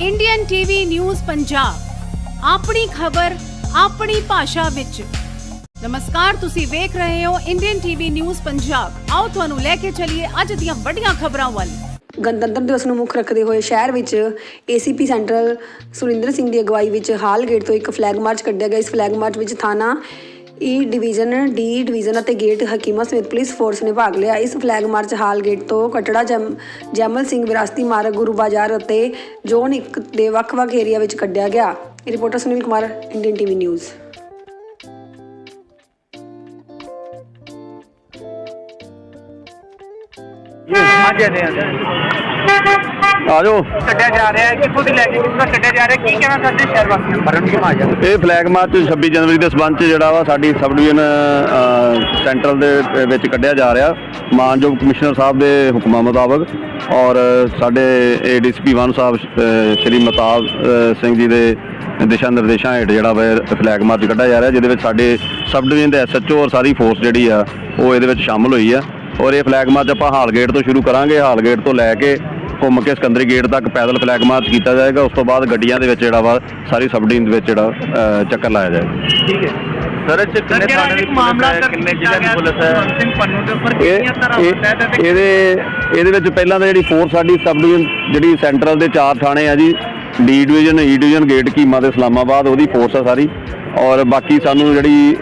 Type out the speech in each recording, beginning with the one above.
Indian TV news Punjab ਆਪਣੀ ਖਬਰ, ਆਪਣੀ ਭਾਸ਼ਾ ਵਿੱਚ। ਨਮਸਕਾਰ, ਤੁਸੀਂ ਵੇਖ ਰਹੇ ਹੋ ਇੰਡੀਅਨ ਟੀਵੀ ਨਿਊਜ਼ ਪੰਜਾਬ ਆਓ ਤੁਹਾਨੂੰ ਲੈ ਕੇ ਚੱਲੀਏ ਅੱਜ ਦੀਆਂ ਵੱਡੀਆਂ ਖਬਰਾਂ ਵੱਲ। ਗਣਤੰਤਰ ਦਿਵਸ ਨੂੰ ਮੁੱਖ ਰੱਖਦੇ ਹੋਏ ਸ਼ਹਿਰ ਵਿੱਚ ਏਸੀਪੀ ਸੈਂਟਰਲ ਸੁਰਿੰਦਰ ਸਿੰਘ ਦੀ ਅਗਵਾਈ ਵਿੱਚ ਹਾਲ ਗੇਟ ਤੋਂ ਇੱਕ ਫਲੈਗ ਮਾਰਚ ਕੱਢਿਆ ਗਿਆ। ਇਸ ਫਲੈਗ ਮਾਰਚ ਵਿੱਚ ਥਾਣਾ ਈ ਡਿਵੀਜ਼ਨ ਡੀ ਡਿਵੀਜ਼ਨ ਅਤੇ ਗੇਟ ਹਕੀਮਾ ਸਮੇਤ ਪੁਲਿਸ ਫੋਰਸ ਨੇ ਭਾਗ ਲਿਆ। ਇਸ ਫਲੈਗ ਮਾਰਚ ਹਾਲ ਗੇਟ ਤੋਂ ਕਟੜਾ ਜੈਮ, ਜੈਮਲ ਸਿੰਘ ਵਿਰਾਸਤੀ ਮਾਰਗ, ਗੁਰੂ ਬਾਜ਼ਾਰ ਅਤੇ ਜ਼ੋਨ 1 ਦੇ ਵੱਖ-ਵੱਖ ਏਰੀਆ ਵਿੱਚ ਕੱਢਿਆ ਗਿਆ। Reporter Sunil Kumar, Indian TV news ਹਾਂਜੀ ਹਾਂਜੀ ਹਾਂਜੀ। ਆ ਜਾਓ ਕੱਢਿਆ ਜਾ ਰਿਹਾ ਹੈ। ਕਿੱਥੋਂ ਦੀ ਲੈ ਕੇ ਕਿੱਥੋਂ ਤੱਕ ਕੱਢਿਆ ਜਾ ਰਿਹਾ ਕੀ ਕਹਿਣਾ ਚਾਹੁੰਦੇ ਸ਼ਹਿਰ ਵਾਸੀਆਂ ਨੂੰ? ਮਰਨ ਕੀ ਮਾਜਾ ਇਹ ਫਲੈਗ ਮਾਰਚ 26 ਜਨਵਰੀ ਦੇ ਸਬੰਧ 'ਚ ਜਿਹੜਾ ਵਾ ਸਾਡੀ ਸਬ ਡਿਵੀਜ਼ਨ ਅ, ਸੈਂਟਰਲ ਦੇ ਵਿੱਚ ਕੱਢਿਆ ਜਾ ਰਿਹਾ। ਮਾਨਯੋਗ ਕਮਿਸ਼ਨਰ ਸਾਹਿਬ ਦੇ ਹੁਕਮਾਂ ਮੁਤਾਬਕ ਔਰ ਸਾਡੇ ਏਡੀਸੀਪੀ ਵਨ ਸਾਹਿਬ ਅ, ਸ਼੍ਰੀ ਮਤਾਬ ਅ, ਸਿੰਘ ਜੀ ਦੇ ਦਿਸ਼ਾ ਨਿਰਦੇਸ਼ਾਂ ਹੇਠ ਜਿਹੜਾ ਵਾ ਇਹ ਫਲੈਗ ਮਾਰਚ ਕੱਢਿਆ ਜਾ ਰਿਹਾ ਜਿਹਦੇ ਵਿੱਚ ਸਾਡੇ ਸਬ ਡਿਵੀਜ਼ਨ ਦੇ ਐਸਐਚਓ ਔਰ ਸਾਰੀ ਫੋਰਸ ਜਿਹੜੀ ਆ ਉਹ ਇਹਦੇ ਵਿੱਚ ਸ਼ਾਮਲ ਹੋਈ ਆ। ਔਰ ਇਹ ਫਲੈਗ ਮਾਰਚ ਆਪਾਂ ਹਾਲ ਗੇਟ ਤੋਂ ਸ਼ੁਰੂ ਕਰਾਂਗੇ। ਹਾਲ ਗੇਟ ਤੋਂ ਲੈ ਕੇ ਘੁੰਮ ਕੇ ਸਿਕੰਦਰੀ ਗੇਟ ਤੱਕ ਪੈਦਲ ਫਲੈਗ ਮਾਰਚ ਕੀਤਾ ਜਾਏਗਾ। ਉਸ ਤੋਂ ਬਾਅਦ ਗੱਡੀਆਂ ਦੇ ਵਿੱਚ ਜਿਹੜਾ ਵਾ ਸਾਰੀ ਸਬ ਡਿਵੀਜ਼ਨ ਦੇ ਵਿੱਚ ਜਿਹੜਾ ਚੱਕਰ ਲਾਇਆ ਜਾਏਗਾ। ਠੀਕ ਹੈ। ਸਰ ਇਹ ਸਰ ਜਿਹੜਾ ਇੱਕ ਮਾਮਲਾ ਕਿੰਨੇ ਜ਼ਿਲ੍ਹਿਆਂ ਦੀ ਪੁਲਿਸ ਹੈ? ਸਿੰਘ ਪੰਨੂ ਦੇ ਉੱਪਰ ਇਹ ਕਿੰਨੀਆਂ ਤਰ੍ਹਾਂ ਇਹ- ਤਹਿਤ ਹੈ ਤੇ ਇਹਦੇ ਇਹਦੇ ਵਿੱਚ ਪਹਿਲਾਂ ਤਾਂ ਜਿਹੜੀ ਫੋਰਸ ਸਾਡੀ ਸਬ ਡਿਵੀਜ਼ਨ ਜਿਹੜੀ ਸੈਂਟਰਲ ਦੇ ਚਾਰ ਥਾਣੇ ਆ ਜੀ D division E division gate Hakima ਤੇ ਇਸਲਾਮਾਬਾਦ ਉਹਦੀ ਫੋਰਸ ਆ ਸਾਰੀ। ਔਰ ਬਾਕੀ ਸਾਨੂੰ ਜਿਹੜੀ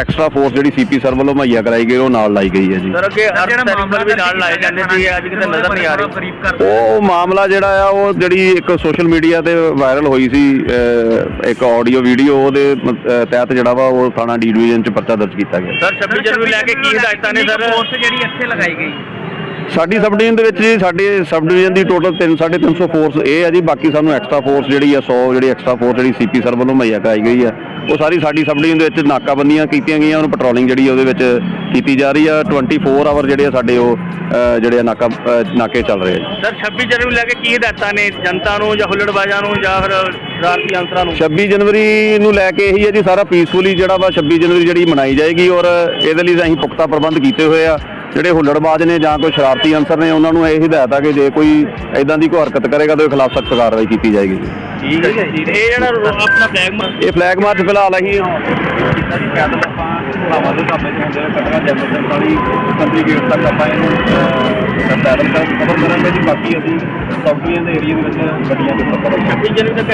ਐਕਸਟਰਾ ਫੋਰਸ ਜਿਹੜੀ ਸੀਪੀ ਸਰ ਵੱਲੋਂ ਮੁਹੱਈਆ ਕਰਾਈ ਗਈ ਉਹ ਨਾਲ ਲਾਈ ਗਈ ਹੈ ਜੀ। ਸਰ ਅੱਗੇ ਜਿਹੜਾ ਮਾਮਲਾ ਵੀ ਨਾਲ ਲਾਏ ਜਾਂਦੇ ਸੀ ਅੱਜ ਕਿਤੇ ਨਜ਼ਰ ਨਹੀਂ ਆ ਰਹੀ। ਉਹ ਮਾਮਲਾ ਜਿਹੜਾ ਆ ਉਹ ਜਿਹੜੀ ਇੱਕ ਸੋਸ਼ਲ ਮੀਡੀਆ ਤੇ ਵਾਇਰਲ ਹੋਈ ਸੀ ਇੱਕ ਆਡੀਓ ਵੀਡੀਓ ਉਹਦੇ ਤਹਿਤ ਜਿਹੜਾ ਵਾ ਉਹ ਥਾਣਾ ਡੀ ਡਿਵੀਜ਼ਨ ਚ ਪਰਚਾ ਦਰਜ ਕੀਤਾ ਗਿਆ। ਸਰ 26 ਜਨਵਰੀ ਲੈ ਕੇ ਕੀ ਹਦਾਇਤਾਂ ਨੇ ਸਰ? ਫੋਰਸ ਜਿਹੜੀ ਇੱਥੇ ਲਗਾਈ ਗਈ। ਸਾਡੀ ਸਬ ਡਿਵੀਜ਼ਨ ਦੇ ਵਿੱਚ ਜੀ ਸਾਡੇ ਸਬ ਡਿਵੀਜ਼ਨ ਦੀ ਟੋਟਲ 3 350 ਫੋਰਸ ਇਹ ਹੈ ਜੀ ਬਾਕੀ ਸਾਨੂੰ ਐਕਸਟਰਾ ਫੋਰਸ ਜਿਹੜੀ ਆ 100 ਜਿਹੜੀ ਐਕਸਟਰਾ ਫੋਰਸ ਜਿਹੜੀ ਸੀਪੀ ਸਰ ਵੱਲੋਂ ਮੁਹੱਈਆ ਕਰਾਈ ਗਈ ਆ। ਉਹ ਸਾਰੀ ਸਾਡੀ ਸਬ ਡਿਵੀਜ਼ਨ ਦੇ ਵਿੱਚ ਨਾਕਾਬੰਦੀਆਂ ਕੀਤੀਆਂ ਗਈਆਂ ਉਹਨੂੰ ਪੈਟਰੋਲਿੰਗ ਜਿਹੜੀ ਉਹਦੇ ਵਿੱਚ ਕੀਤੀ ਜਾ ਰਹੀ ਆ। 24 ਆਵਰ ਜਿਹੜੇ ਆ ਸਾਡੇ ਉਹ ਜਿਹੜੇ ਆ ਨਾਕਾ ਨਾਕੇ ਚੱਲ ਰਹੇ ਆ ਜੀ। ਸਰ 26 ਜਨਵਰੀ ਲੈ ਕੇ ਕੀ ਹਦਾਇਤਾਂ ਨੇ ਜਨਤਾ ਨੂੰ ਜਾਂ ਹੁੱਲੜਬਾਜ਼ਾਂ ਨੂੰ ਜਾਂ ਫਿਰ ਰਾਜਨੀਤਿਕ ਅੰਸਰਾਂ ਨੂੰ? 26 ਜਨਵਰੀ ਨੂੰ ਲੈ ਕੇ ਇਹੀ ਹੈ ਜੀ ਸਾਰਾ ਪੀਸਫੁਲੀ ਜਿਹੜਾ ਵਾ 26 ਜਨਵਰੀ ਜਿਹੜੀ ਮਨਾਈ ਜਾਏਗੀ ਔਰ ਇਹਦੇ ਲਈ ਅਸੀਂ ਪੁਖਤਾ ਪ੍ਰਬੰਧ ਕੀਤੇ ਹੋਏ ਆ। ਜਿਹੜੇ ਹੁੱਲੜਬਾਜ਼ ਨੇ ਜਾਂ ਕੋਈ ਸ਼ਰਾਰਤੀ ਅੰਸਰ ਨੇ ਉਹਨਾਂ ਨੂੰ ਇਹ ਹਦਾਇਤ ਆ ਕਿ ਜੇ ਕੋਈ ਇਦਾਂ ਦੀ ਕੋਈ ਹਰਕਤ ਕਰੇਗਾ ਤਾਂ ਉਹਦੇ ਖਿਲਾਫ ਸਖਤ ਕਾਰਵਾਈ ਕੀਤੀ ਜਾਏਗੀ। ਠੀਕ ਹੈ ਜੀ। ਇਹ ਜਿਹੜਾ ਆਪਣਾ ਫਲੈਗ ਮਾਰਚ ਇਹ ਫਲੈਗ ਮਾਰਚ ਫਿਲਹਾਲ ਅਸੀਂ ਕੀਤਾ ਜੀ ਪੈਦਲ ਆਪਾਂ ਭਰਾਵਾਂ ਦੇ ਸਾਹਮਣੇ ਹੁੰਦੇ ਆ ਕਟਰਾ ਜੈਮਲ ਵਾਲੀ ਕੰਟਰੀ ਗੇਟ ਤੱਕ ਆਪਾਂ ਇਹਨੂੰ ਪੈਦਲ ਕਵਰ ਕਰਾਂਗੇ ਜੀ ਬਾਕੀ ਅਸੀਂ ਸੌਫਟਵੇਅਰ ਦੇ ਏਰੀਆ ਦੇ ਵਿੱਚ ਗੱਡੀਆਂ ਦੇ ਉੱਪਰ 26 ਜਨਵਰੀ ਤੱਕ